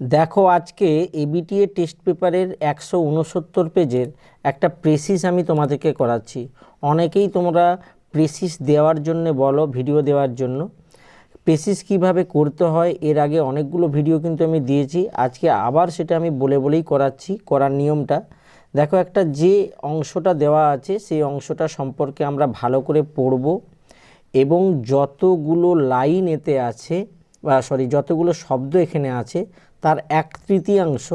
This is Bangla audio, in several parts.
দেখো আজকে এবিটিএ টেস্ট পেপারের একশো উনসত্তর পেজের একটা প্রেসিস আমি তোমাদেরকে করাচ্ছি। অনেকেই তোমরা প্রেসিস দেওয়ার জন্য বলো ভিডিও দেওয়ার জন্য। প্রেসিস কীভাবে করতে হয়, এর আগে অনেকগুলো ভিডিও কিন্তু আমি দিয়েছি। আজকে আবার সেটা আমি বলে বলেই করাচ্ছি, করার নিয়মটা। দেখো একটা যে অংশটা দেওয়া আছে, সেই অংশটা সম্পর্কে আমরা ভালো করে পড়ব। এবং যতগুলো লাইন এতে আছে বা সরি যতগুলো শব্দ এখানে আছে তার এক তৃতীয়াংশ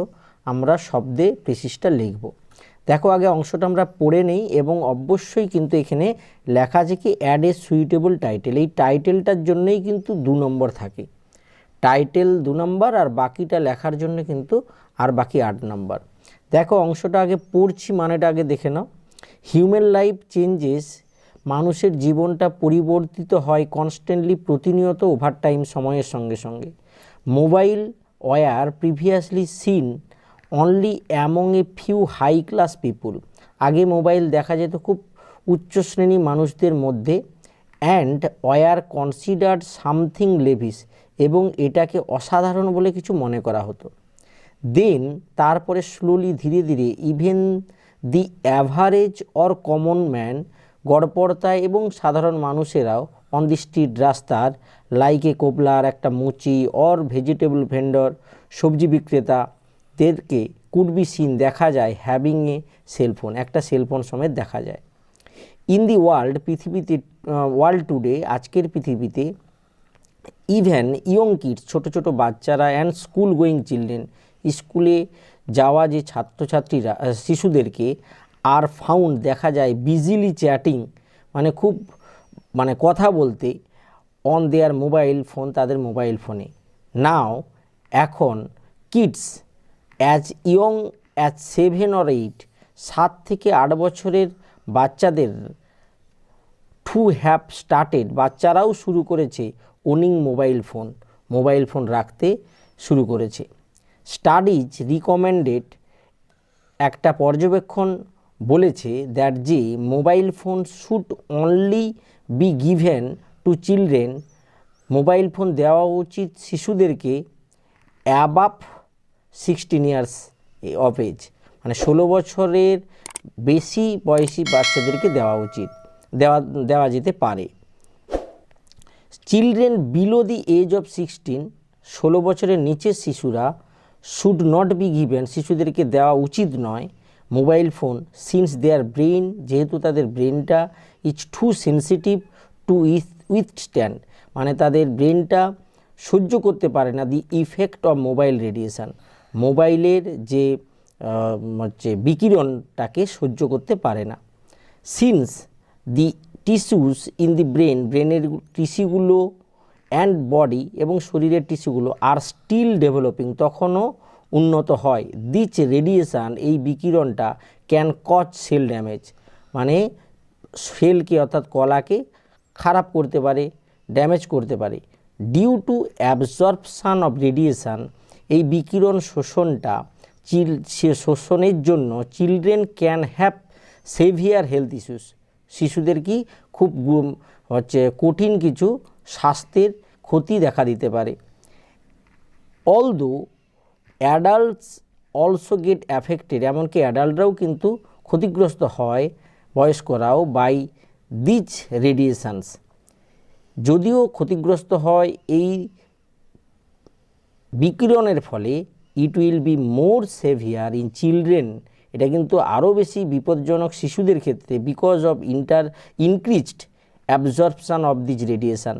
আমরা শব্দে প্রেসিসটা লিখব। দেখো আগে অংশটা আমরা পড়ে নেই এবং অবশ্যই কিন্তু এখানে লেখা আছে কি অ্যাড এ সুইটেবল টাইটেল এই টাইটেলটার জন্যই কিন্তু দু নম্বর থাকে। টাইটেল দু নম্বর আর বাকিটা লেখার জন্য কিন্তু আর বাকি আট নম্বর। দেখো অংশটা আগে পড়ছি, মানেটা আগে দেখে নাও। হিউম্যান লাইফ চেঞ্জেস মানুষের জীবনটা পরিবর্তিত হয় কনস্ট্যান্টলি প্রতিনিয়ত ওভারটাইম সময়ের সঙ্গে সঙ্গে। Mobile were previously seen only among a few high class people. আগে মোবাইল দেখা যেত খুব উচ্চ শ্রেণি মানুষদের মধ্যে। And were considered something lavish এবং এটাকে অসাধারণ বলে কিছু মনে করা হতো। দেন তারপরে স্লোলি ধীরে ধীরে even the average or common man, গড়পড়তায় এবং সাধারণ মানুষেরাও অন দি স্ট্রিট রাস্তার লাইকে কোপলার একটা মুচি অর ভেজিটেবল ভেন্ডর সবজি বিক্রেতাদেরকে কুডবি সিন দেখা যায় হ্যাভিং এ সেলফোন একটা সেলফোন সমেত দেখা যায়। ইন দি ওয়ার্ল্ড পৃথিবীতে ওয়ার্ল্ড টুডে আজকের পৃথিবীতে ইভেন ইয়ং কিডস ছোটো ছোটো বাচ্চারা অ্যান্ড স্কুল গোয়িং চিলড্রেন স্কুলে যাওয়া যে ছাত্রছাত্রীরা শিশুদেরকে আর ফাউন্ড দেখা যায় বিজিলি চ্যাটিং মানে খুব মানে কথা বলতে অন দেয়ার মোবাইল ফোন তাদের মোবাইল ফোনে নাও এখন kids as young as seven or eight সাত থেকে আট বছরের বাচ্চাদের টু হ্যাভ স্টার্টেড বাচ্চারাও শুরু করেছে owning mobile phone mobile phone রাখতে শুরু করেছে। স্টাডিজ রিকমেন্ডেড একটা পর্যবেক্ষণ বলেছে দ্যাট যে mobile phone should only be given to children mobile phone দেওয়া উচিত শিশুদেরকে above sixteen years of age মানে ষোলো বছরের বেশি বয়সী বাচ্চাদেরকে দেওয়া উচিত, দেওয়া দেওয়া যেতে পারে। Children below the age of sixteen ষোলো বছরের নিচের শিশুরা শুড নট বি গিভেন শিশুদেরকে দেওয়া উচিত নয় mobile phone since their brain যেহেতু তাদের ব্রেনটা is too sensitive to with withstand মানে তাদের ব্রেনটা সহ্য করতে পারে না the effect of mobile radiation মোবাইলের যে হচ্ছে বিকিরণটাকে সহ্য করতে পারে না। Since the tissues in the brain ব্রেনের টিস্যুগুলো অ্যান্ড বডি এবং শরীরের টিস্যুগুলো আর স্টিল ডেভেলপিং তখনও উন্নত হয়। দিচ রেডিয়েশান এই বিকিরণটা ক্যান কজ সেল ড্যামেজ মানে সেলকে অর্থাৎ কলাকে খারাপ করতে পারে ড্যামেজ করতে পারে। Due to absorption of radiation এই বিকিরণ শোষণটা চিল, সে শোষণের জন্য children can have severe health issues শিশুদের কি খুব হচ্ছে কঠিন কিছু স্বাস্থ্যের ক্ষতি দেখা দিতে পারে। Although adults also get affected এমনকি অ্যাডাল্টরাও কিন্তু ক্ষতিগ্রস্ত হয় বয়স্করাও বাই দিজ রেডিয়েশানস। যদিও ক্ষতিগ্রস্ত হয় এই বিকিরণের ফলে it will be more severe in children এটা কিন্তু আরও বেশি বিপজ্জনক শিশুদের ক্ষেত্রে because of inter increased absorption of these radiation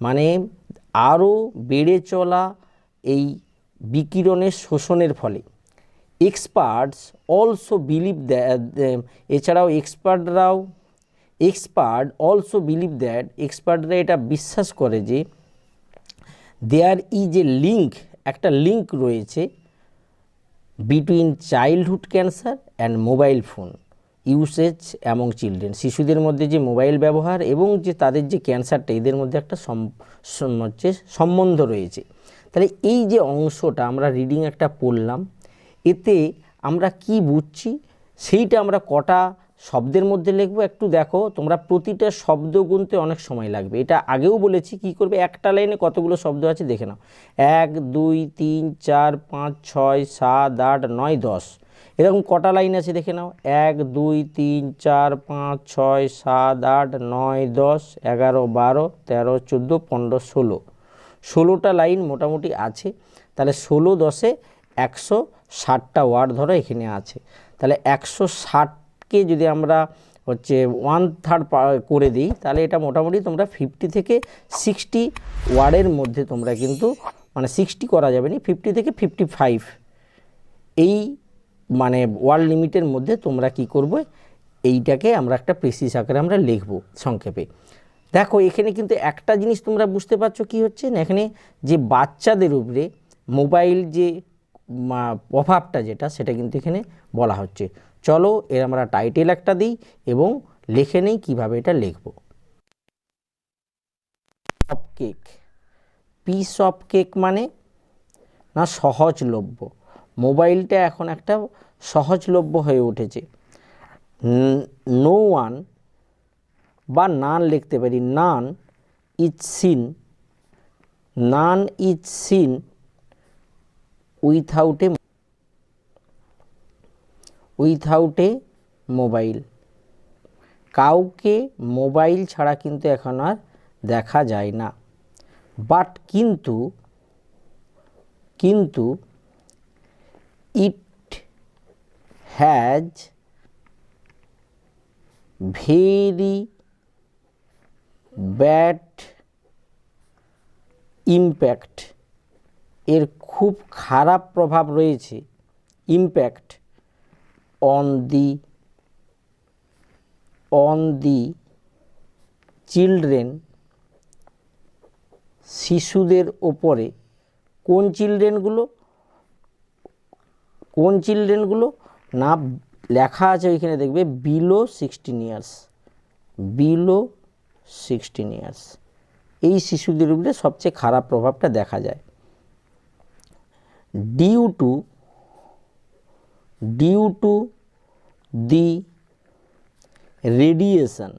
মানে আরও বেড়ে চলা এই বিকিরণের শোষণের ফলে। এক্সপার্টস অলসো বিলিভ এছাড়াও এক্সপার্টরাও এক্সপার্ট অলসো বিলিভ দ্যাট এক্সপার্টরা এটা বিশ্বাস করে যে দেয়ার ইজ এ লিঙ্ক একটা লিঙ্ক রয়েছে between childhood cancer and mobile phone usage among children শিশুদের মধ্যে যে মোবাইল ব্যবহার এবং যে তাদের যে ক্যান্সারটা এদের মধ্যে একটা হচ্ছে সম্বন্ধ রয়েছে। তাহলে এই যে অংশটা আমরা রিডিং একটা পড়লাম এতে আমরা কি বুঝছি? সেইটা আমরা কটা শব্দের মধ্যে লিখব? একটু দেখো, তোমরা প্রতিটা শব্দ গুনতে অনেক সময় লাগবে। এটা আগেও বলেছি, কি করবে? একটা লাইনে কতগুলো শব্দ আছে দেখে নাও। এক, দুই, তিন, চার, পাঁচ, ছয়, সাত, আট, নয়, দশ। এরকম কটা লাইন আছে দেখে নাও। এক, দুই, তিন, চার, পাঁচ, ছয়, সাত, আট, নয়, দশ, এগারো, বারো, তেরো, চোদ্দ, পনেরো, ষোলো। ষোলোটা লাইন মোটামুটি আছে। তাহলে ষোলো, দশে একশো ষাটটা ওয়ার্ড ধরো এখানে আছে। তাহলে একশো ষাটকে যদি আমরা হচ্ছে ওয়ান থার্ড করে দিই, তাহলে এটা মোটামুটি তোমরা ফিফটি থেকে সিক্সটি ওয়ার্ডের মধ্যে তোমরা কিন্তু মানে সিক্সটি করা যাবে না ফিফটি থেকে ফিফটি ফাইভ এই মানে ওয়ার্ল্ড লিমিটের মধ্যে তোমরা কি করবে, এইটাকে আমরা একটা প্রেসিস আকারে আমরা লিখব সংক্ষেপে। দেখো, এখানে কিন্তু একটা জিনিস তোমরা বুঝতে পারছ কি হচ্ছে না, এখানে যে বাচ্চাদের উপরে মোবাইল যে প্রভাবটা যেটা সেটা কিন্তু এখানে বলা হচ্ছে। চলো এর আমরা টাইটেল একটা দিই এবং লিখে নেই কীভাবে এটা লিখব। Of cake piece of cake মানে না সহজলভ্য। মোবাইলটা এখন একটা সহজলভ্য হয়ে উঠেছে। নো ওয়ান বা নান লিখতে পারি। None is seen none is seen without a without a mobile. কাউকে মোবাইল ছাড়া কিন্তু এখন আর দেখা যায় না। বাট কিন্তু কিন্তু it has very bad impact. এর খুব খারাপ প্রভাব রয়েছে impact on the on the children শিশুদের ওপরে। কোন চিলড্রেনগুলো কোন চিলড্রেনগুলো না, লেখা আছে ওইখানে দেখবে below sixteen years below sixteen years এই শিশুদের উপরে সবচেয়ে খারাপ প্রভাবটা দেখা যায়। Due to due to the radiation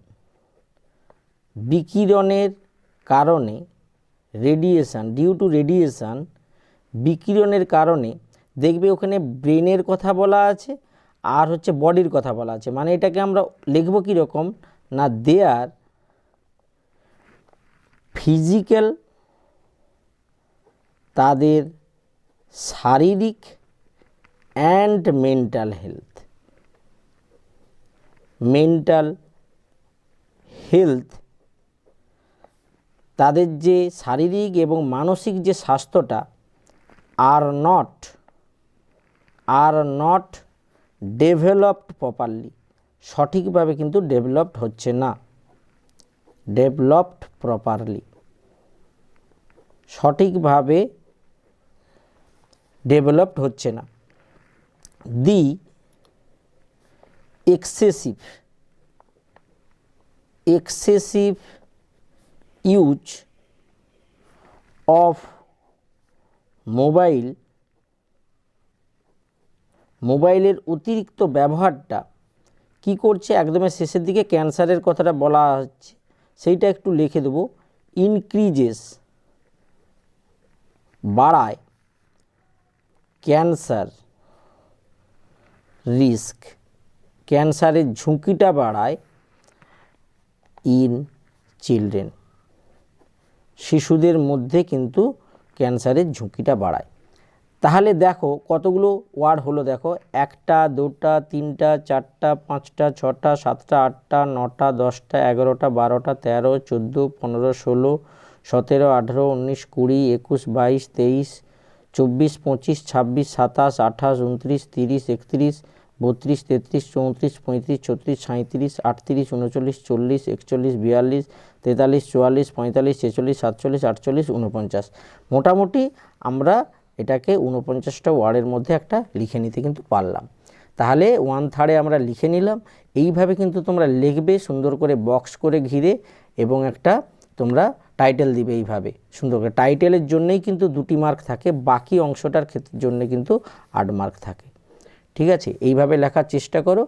বিকিরণের কারণে রেডিয়েশান ডিউ টু রেডিয়েশান বিকিরণের কারণে, দেখবে ওখানে ব্রেনের কথা বলা আছে, আর হচ্ছে বডির কথা বলা আছে। মানে এটাকে আমরা লিখব কীরকম না দেয়ার ফিজিক্যাল তাদের শারীরিক and mental health. Mental health তাদের যে শারীরিক এবং মানসিক যে স্বাস্থ্যটা are not are not developed properly, সঠিকভাবে কিন্তু ডেভেলপড হচ্ছে না। ডেভেলপড প্রপারলি, সঠিকভাবে ডেভেলপড হচ্ছে না। The excessive excessive use of mobile, মোবাইলের অতিরিক্ত ব্যবহারটা কি করছে? একদমই শেষের দিকে ক্যান্সারের কথাটা বলা হচ্ছে। সেইটা একটু লিখে দেবো। ইনক্রিজেস, বাড়ায়। Cancer risk. ক্যান্সারের ঝুঁকিটা বাড়ায় ইন চিলড্রেন। শিশুদের মধ্যে কিন্তু ক্যান্সারের ঝুঁকিটা বাড়ায়। তাহলে দেখো কতগুলো ওয়ার্ড হলো দেখো। একটা, দুটা, তিনটা, চারটা, পাঁচটা, ছটা, সাতটা, আটটা, নটা, দশটা, এগারোটা, বারোটা, তেরো, চোদ্দ, পনেরো, ষোলো, সতেরো, আঠেরো, উনিশ, কুড়ি, একুশ, বাইশ, তেইশ চব্বিশ, পঁচিশ, ছাব্বিশ, সাতাশ, আঠাশ উনত্রিশ তিরিশ, একত্রিশ, বত্রিশ, তেত্রিশ, চৌত্রিশ, পঁয়ত্রিশ, ছত্রিশ সাঁত্রিশ আটত্রিশ উনচল্লিশ চল্লিশ, একচল্লিশ, বিয়াল্লিশ, তেতাল্লিশ, চুয়াল্লিশ, পঁয়তাল্লিশ, ছেচল্লিশ, সাতচল্লিশ, আটচল্লিশ উনপঞ্চাশ মোটামুটি আমরা এটাকে উনপঞ্চাশটা ওয়ার্ডের মধ্যে একটা লিখে নিতে কিন্তু পারলাম। তাহলে ওয়ান থার্ডে আমরা লিখে নিলাম। এইভাবে কিন্তু তোমরা লিখবে, সুন্দর করে বক্স করে ঘিরে এবং একটা তোমরা টাইটেল দিবে এইভাবে। সুন্দর করে টাইটেলের জন্যেই কিন্তু দুটি মার্ক থাকে, বাকি অংশটার ক্ষেত্রের জন্য কিন্তু আট মার্ক থাকে। ঠিক আছে? এইভাবে লেখার চেষ্টা করো।